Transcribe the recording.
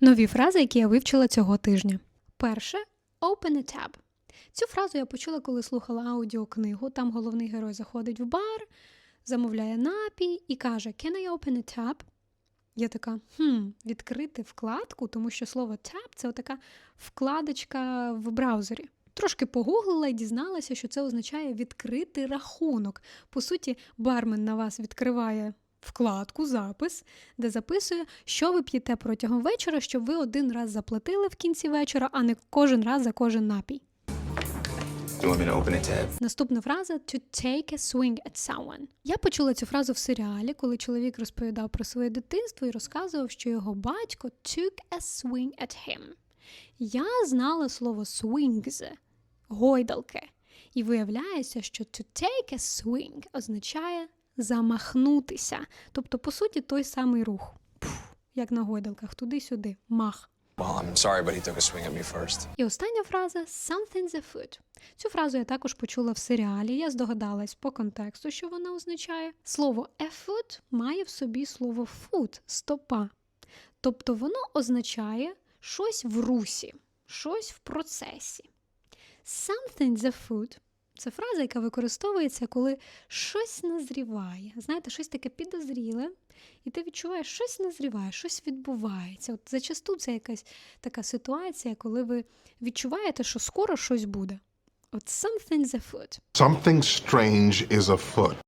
Нові фрази, які я вивчила цього тижня. Перше open a tab. Цю фразу я почула, коли слухала аудіокнигу. Там головний герой заходить в бар, замовляє напій і каже: Can I open a tab? Я така, хм, відкрити вкладку, тому що слово tab це така вкладочка в браузері. Трошки погуглила і дізналася, що це означає відкрити рахунок. По суті, бармен на вас відкриває вкладку, запис, де записує, що ви п'єте протягом вечора, щоб ви один раз заплатили в кінці вечора, а не кожен раз за кожен напій. Наступна фраза to take a swing at someone. Я почула цю фразу в серіалі, коли чоловік розповідав про своє дитинство і розказував, що його батько took a swing at him. Я знала слово swings гойдалки. І виявляється, що to take a swing означає замахнутися. Тобто, по суті, той самий рух. Пф, як на гойдалках, туди-сюди, мах. Well, I'm sorry, but he took a swing at me first. І остання фраза something's afoot. Цю фразу я також почула в серіалі. Я здогадалась по контексту, що вона означає. Слово afoot має в собі слово foot – стопа. Тобто воно означає щось в русі, щось в процесі. Something's afoot – це фраза, яка використовується, коли щось назріває. Знаєте, щось таке підозріле, і ти відчуваєш, щось назріває, щось відбувається. От зачасту це якась така ситуація, коли ви відчуваєте, що скоро щось буде. От something's afoot. Something strange is afoot.